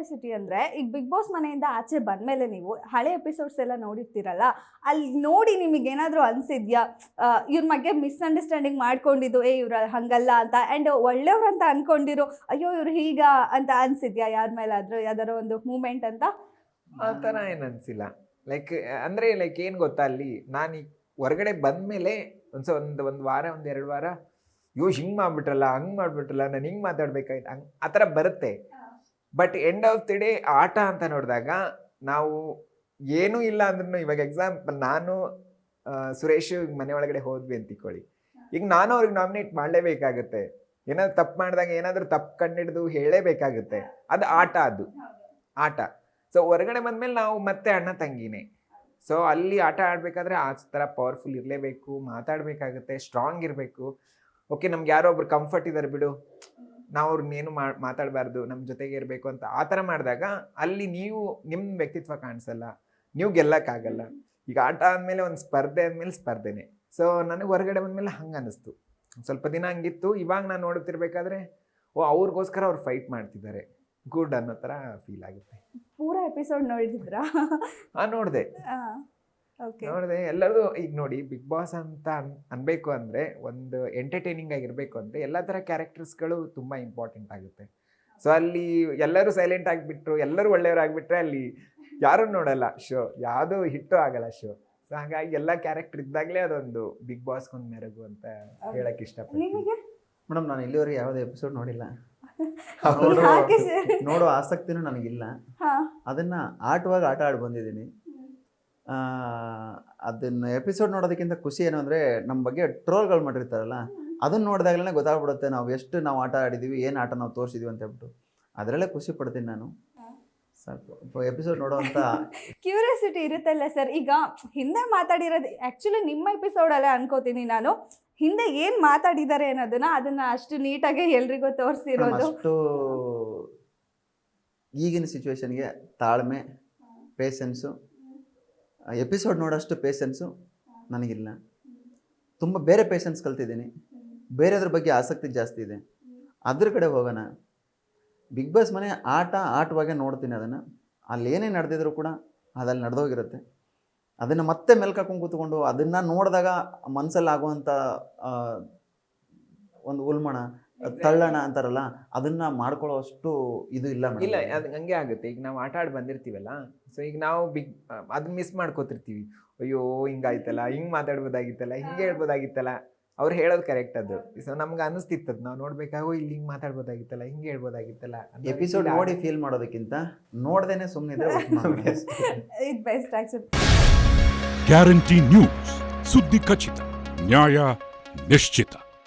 Curiosity ಅಂದರೆ ಈಗ big boss ಮನೆಯಿಂದ ಆಚೆ ಬಂದ್ಮೇಲೆ ನೀವು ಹಳೆ ಎಪಿಸೋಡ್ಸ್ ಎಲ್ಲ ನೋಡಿರ್ತೀರಲ್ಲ, ಅಲ್ಲಿ ನೋಡಿ ನಿಮಗೆ ಏನಾದರೂ ಅನ್ಸಿದ್ಯಾ? ಇವ್ರ ಬಗ್ಗೆ ಮಿಸ್ಅಂಡರ್ಸ್ಟ್ಯಾಂಡಿಂಗ್ ಮಾಡ್ಕೊಂಡಿದ್ದು, ಏ, ಇವ್ರ ಹಂಗಲ್ಲ ಅಂತ ಆ್ಯಂಡ್ ಒಳ್ಳೆಯವ್ರಂತ ಅನ್ಕೊಂಡಿರೋ, ಅಯ್ಯೋ, ಇವ್ರು ಹೀಗ ಅಂತ ಅನಿಸಿದ್ಯಾ? ಯಾರ ಮೇಲಾದರೂ ಯಾವ್ದಾರ ಒಂದು ಮೂಮೆಂಟ್ ಅಂತ? ಆ ಥರ ಏನು ಅನಿಸಿಲ್ಲ. ಲೈಕ್ ಅಂದರೆ ಲೈಕ್ ಏನು ಗೊತ್ತಾ ಅಲ್ಲಿ? ನಾನು ಈ ಹೊರಗಡೆ ಬಂದಮೇಲೆ ಒಂದು ಒಂದು ಒಂದು ವಾರ, ಒಂದು ಎರಡು ವಾರ, ಅಯ್ಯೋ, ಹಿಂಗೆ ಮಾಡ್ಬಿಟ್ರಲ್ಲ, ಹಂಗೆ ಮಾಡ್ಬಿಟ್ರಲ್ಲ, ನಾನು ಹಿಂಗೆ ಮಾತಾಡ್ಬೇಕಾಯ್ತು? ಹಂಗೆ, ಆ ಥರ ಬರುತ್ತೆ. But end of the day ಆಟ ಅಂತ ನೋಡಿದಾಗ ನಾವು ಏನೂ ಇಲ್ಲ ಅಂದ್ರೂ ಇವಾಗ ಎಕ್ಸಾಂಪಲ್ ನಾನು ಸುರೇಶ್ ಮನೆ ಒಳಗಡೆ ಹೋದ್ವಿ ಅಂತ ತಿಳ್ಕೊಳ್ಳಿ. ಈಗ ನಾನು ಅವ್ರಿಗೆ ನಾಮಿನೇಟ್ ಮಾಡಲೇಬೇಕಾಗುತ್ತೆ. ಏನಾದ್ರು ತಪ್ಪು ಮಾಡಿದಾಗ ಏನಾದರೂ ತಪ್ಪು ಕಂಡಿಡಿದು ಹೇಳಲೇಬೇಕಾಗುತ್ತೆ ಅದು ಆಟ ಅದು. ಆಟ. ಸೊ ಹೊರಗಡೆ ಬಂದ್ಮೇಲೆ ನಾವು ಮತ್ತೆ ಅಣ್ಣ ತಂಗಿನೇ. ಸೊ ಅಲ್ಲಿ ಆಟ ಆಡಬೇಕಾದ್ರೆ ಆ ಥರ ಪವರ್ಫುಲ್ ಇರಲೇಬೇಕು, ಮಾತಾಡಬೇಕಾಗುತ್ತೆ ಸ್ಟ್ರಾಂಗ್ ಇರಬೇಕು. ಓಕೆ ನಮ್ಗೆ ಯಾರೋ ಒಬ್ರು ಕಂಫರ್ಟ್ ಇದ್ದಾರೆ ಬಿಡು. ನಾವು ಅವ್ರನ್ನೇನು ಮಾ ಮಾತಾಡಬಾರ್ದು ನಮ್ಮ ಜೊತೆಗೆ ಇರಬೇಕು ಅಂತ ಆ ಥರ ಮಾಡಿದಾಗ ಅಲ್ಲಿ ನೀವು ನಿಮ್ಮ ವ್ಯಕ್ತಿತ್ವ ಕಾಣಿಸಲ್ಲ ನೀವು ಗೆಲ್ಲಕ್ಕಾಗಲ್ಲ. ಈಗ ಆಟ ಆದಮೇಲೆ ಒಂದು ಸ್ಪರ್ಧೆ ಆದಮೇಲೆ ಸ್ಪರ್ಧೆನೇ. ಸೊ ನನಗೆ ಹೊರಗಡೆ ಬಂದಮೇಲೆ ಹಂಗೆ ಅನ್ನಿಸ್ತು. ಸ್ವಲ್ಪ ದಿನ ಹಂಗಿತ್ತು ಇವಾಗ ನಾನು ನೋಡುತ್ತಿರ್ಬೇಕಾದ್ರೆ ಓ ಅವ್ರಿಗೋಸ್ಕರ ಅವ್ರು ಫೈಟ್ ಮಾಡ್ತಿದ್ದಾರೆ. ಗುಡ್ ಅನ್ನೋ ಥರ ಫೀಲ್ ಆಗುತ್ತೆ. ಪೂರಾ ಎಪಿಸೋಡ್ ನೋಡಿದ್ರಾ ಆ ನೋಡಿದೆ. ನೋಡಿದೆ ಎಲ್ಲರದು ಈಗ ನೋಡಿ ಬಿಗ್ ಬಾಸ್ ಅಂತ ಅನ್ ಅನ್ಬೇಕು ಅಂದ್ರೆ ಒಂದು ಎಂಟರ್ಟೈನಿಂಗ್ ಆಗಿರ್ಬೇಕು ಅಂದ್ರೆ ಎಲ್ಲ ತರ ಕ್ಯಾರೆಕ್ಟರ್ಸ್ಗಳು ತುಂಬಾ ಇಂಪಾರ್ಟೆಂಟ್ ಆಗುತ್ತೆ. ಸೊ ಅಲ್ಲಿ ಎಲ್ಲರೂ ಸೈಲೆಂಟ್ ಆಗಿಬಿಟ್ರು ಎಲ್ಲರೂ ಒಳ್ಳೆಯವರಾಗ್ಬಿಟ್ರೆ ಅಲ್ಲಿ ಯಾರು ನೋಡಲ್ಲ ಶೋ ಯಾವುದು ಹಿಟ್ಟು ಆಗಲ್ಲ ಶೋ. ಸೊ ಹಾಗಾಗಿ ಎಲ್ಲ ಕ್ಯಾರೆಕ್ಟರ್ ಇದ್ದಾಗಲೇ ಅದೊಂದು ಬಿಗ್ ಬಾಸ್ ಒಂದು ಮೆರಗು ಅಂತ ಹೇಳಕ್ ಇಷ್ಟಪಡ್ತೀನಿ. ನಿಮಗೆ? ಮೇಡಮ್ ನಾನು ಇಲ್ಲಿವರೆಗೆ ಯಾವುದೇ ಎಪಿಸೋಡ್ ನೋಡಿಲ್ಲ. ನೋಡೋ ಆಸಕ್ತಿನೂ ನನಗಿಲ್ಲ. ಹಾ. ಅದನ್ನ ಆಟವಾಗಿ ಆಟ ಆಡಿ ಬಂದಿದ್ದೀನಿ. ಅದನ್ನ ಎಪಿಸೋಡ್ ನೋಡೋದಕ್ಕಿಂತ ಖುಷಿ ಏನು ಅಂದರೆ ನಮ್ಮ ಬಗ್ಗೆ ಟ್ರೋಲ್ಗಳು ಮಾಡಿರ್ತಾರಲ್ಲ ಅದನ್ನು ನೋಡಿದಾಗಲೇ ಗೊತ್ತಾಗ್ಬಿಡುತ್ತೆ ನಾವು ಎಷ್ಟು ನಾವು ಆಟ ಆಡಿದ್ದೀವಿ ಏನು ಆಟ ನಾವು ತೋರಿಸಿದ್ವಿ ಅಂತ ಹೇಳ್ಬಿಟ್ಟು. ಅದರಲ್ಲೇ ಖುಷಿ ಪಡ್ತೀನಿ ನಾನು. ಸಾಕು. ಎಪಿಸೋಡ್ ನೋಡೋವಂಥ ಕ್ಯೂರಿಯಾಸಿಟಿ ಇರುತ್ತಲ್ಲ ಸರ್ ಈಗ ಹಿಂದೆ ಮಾತಾಡಿರೋದು ಆ್ಯಕ್ಚುಲಿ ನಿಮ್ಮ ಎಪಿಸೋಡಲ್ಲೇ ಅನ್ಕೋತೀನಿ ನಾನು. ಹಿಂದೆ ಏನು ಮಾತಾಡಿದ್ದಾರೆ ಅನ್ನೋದನ್ನ ಅದನ್ನ ಅಷ್ಟು ನೀಟಾಗಿ ಎಲ್ರಿಗೂ ತೋರಿಸಿರೋದು. ಅಷ್ಟು ಈಗಿನ ಸಿಚುವೇಶನ್ಗೆ ತಾಳ್ಮೆ ಪೇಷನ್ಸು ಎಪಿಸೋಡ್ ನೋಡೋಷ್ಟು ಪೇಷನ್ಸು ನನಗಿಲ್ಲ. ತುಂಬ ಬೇರೆ ಪೇಷನ್ಸ್ ಕಲ್ತಿದ್ದೀನಿ. ಬೇರೆದ್ರ ಬಗ್ಗೆ ಆಸಕ್ತಿ ಜಾಸ್ತಿ ಇದೆ. ಅದ್ರ ಕಡೆ ಹೋಗೋಣ. ಬಿಗ್ ಬಾಸ್ ಮನೆ ಆಟ ಆಟವಾಗೆ ನೋಡ್ತೀನಿ ಅದನ್ನು. ಅಲ್ಲಿ ಏನೇ ನಡೆದಿದ್ರು ಕೂಡ ಅದಲ್ಲಿ ನಡೆದೋಗಿರುತ್ತೆ. ಅದನ್ನು ಮತ್ತೆ ಮೇಲ್ಕಾಕೊಂಡು ಕೂತ್ಕೊಂಡು ಅದನ್ನು ನೋಡಿದಾಗ ಮನಸ್ಸಲ್ಲಿ ಆಗುವಂಥ ಒಂದು ಉಲ್ಮಣ ತಳ್ಳಣ ಅಂತಾರಲ್ಲ ಅದನ್ನ ಮಾಡ್ಕೊಳ್ಳೋಷ್ಟು ಇದು ಇಲ್ಲ. ಇಲ್ಲ ಅದು ಹಂಗೆ ಆಗುತ್ತೆ. ಈಗ ನಾವು ಆಟ ಆಡಿ ಬಂದಿರ್ತೀವಲ್ಲ ಸೊ ಈಗ ನಾವು ಬಿಗ್ ಅದನ್ನ ಮಿಸ್ ಮಾಡ್ಕೋತಿರ್ತೀವಿ. ಅಯ್ಯೋ ಹಿಂಗಾಯ್ತಲ್ಲ ಹಿಂಗ್ ಮಾತಾಡ್ಬೋದಾಗಿತ್ತಲ್ಲ ಹಿಂಗೆ ಹೇಳ್ಬೋದಾಗಿತ್ತಲ್ಲ. ಅವ್ರು ಹೇಳೋದು ಕರೆಕ್ಟ್ ಅದು. ಸೊ ನಮ್ಗೆ ಅನಿಸ್ತಿತ್ತು ನಾವು ನೋಡ್ಬೇಕಾಗೋ ಇಲ್ಲಿ ಹಿಂಗೆ ಮಾತಾಡ್ಬೋದಾಗಿತ್ತಲ್ಲ ಹಿಂಗೆ ಹೇಳ್ಬೋದಾಗಿತ್ತಲ್ಲ ಎಪಿಸೋಡ್ ನೋಡಿ ಫೀಲ್ ಮಾಡೋದಕ್ಕಿಂತ ನೋಡ್ದೇನೆ ಸುಮ್ಮನೆ. ಇದು ಬೆಸ್ಟ್ ಗ್ಯಾರಂಟಿ ನ್ಯೂಸ್ ಸುದ್ದಿ ಖಚಿತ ನ್ಯಾಯ ನಿಶ್ಚಿತ.